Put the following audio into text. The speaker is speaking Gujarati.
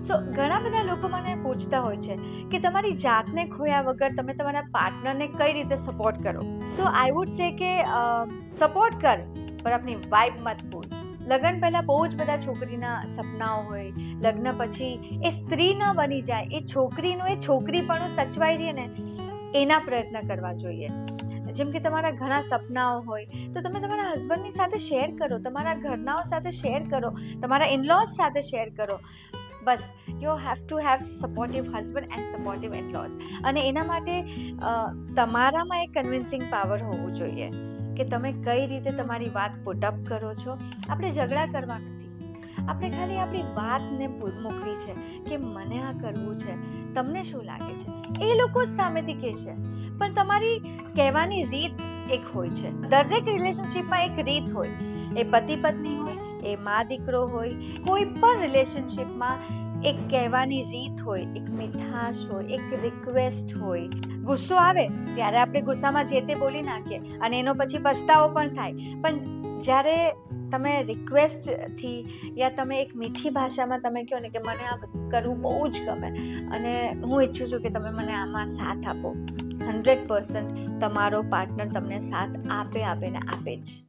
સો ઘણા બધા લોકો મને પૂછતા હોય છે કે તમારી જાતને ખોયા વગર તમે તમારા પાર્ટનરને કઈ રીતે સપોર્ટ કરો? સો આઈ વુડ સે કે સપોર્ટ કર, પણ આપણી વાઇફ મત ભૂલ. લગ્ન પહેલાં બહુ જ બધા છોકરીના સપનાઓ હોય. લગ્ન પછી એ સ્ત્રી ન બની જાય, એ છોકરીનું, એ છોકરીપણું સચવાઈ રહે ને, એના પ્રયત્ન કરવા જોઈએ. જેમ કે તમારા ઘણા સપનાઓ હોય, તો તમે તમારા હસબન્ડની સાથે શેર કરો, તમારા ઘરનાઓ સાથે શેર કરો, તમારા ઇનલોઝ સાથે શેર કરો. બસ you have to have supportive husband and supportive in laws અને એના માટે તમારામાં એક કન્વિન્સિંગ પાવર હોવું જોઈએ કે તમે કઈ રીતે તમારી વાત પુટઅપ કરો છો. આપણે ઝઘડા કરવા નથી. આપણે ખાલી આપણી વાતને મોકલી છે કે મને આ કરવું છે, તમને શું લાગે છે? એ લોકો જ સામેથી કહેશે પણ તમારી કહેવાની રીત એક હોય છે. દરેક રિલેશનશિપમાં એક રીત હોય. એ પતિ પત્ની હોય એ મા દીકરો હોય, કોઈ પણ રિલેશનશિપમાં એક કહેવાની રીત હોય, એક મીઠાશ હોય, એક રિક્વેસ્ટ હોય, ગુસ્સો આવે ત્યારે આપણે ગુસ્સામાં જે તે બોલી નાખીએ અને એનો પછી પછતાવો પણ થાય. પણ જ્યારે તમે રિક્વેસ્ટથી યા તમે એક મીઠી ભાષામાં તમે કહો ને કે મને આ કરવું બહુ જ ગમે અને હું ઈચ્છું છું કે તમે મને આમાં સાથ આપો. હંડ્રેડ પર્સન્ટ તમારો પાર્ટનર તમને સાથ આપે આપે ને આપે જ.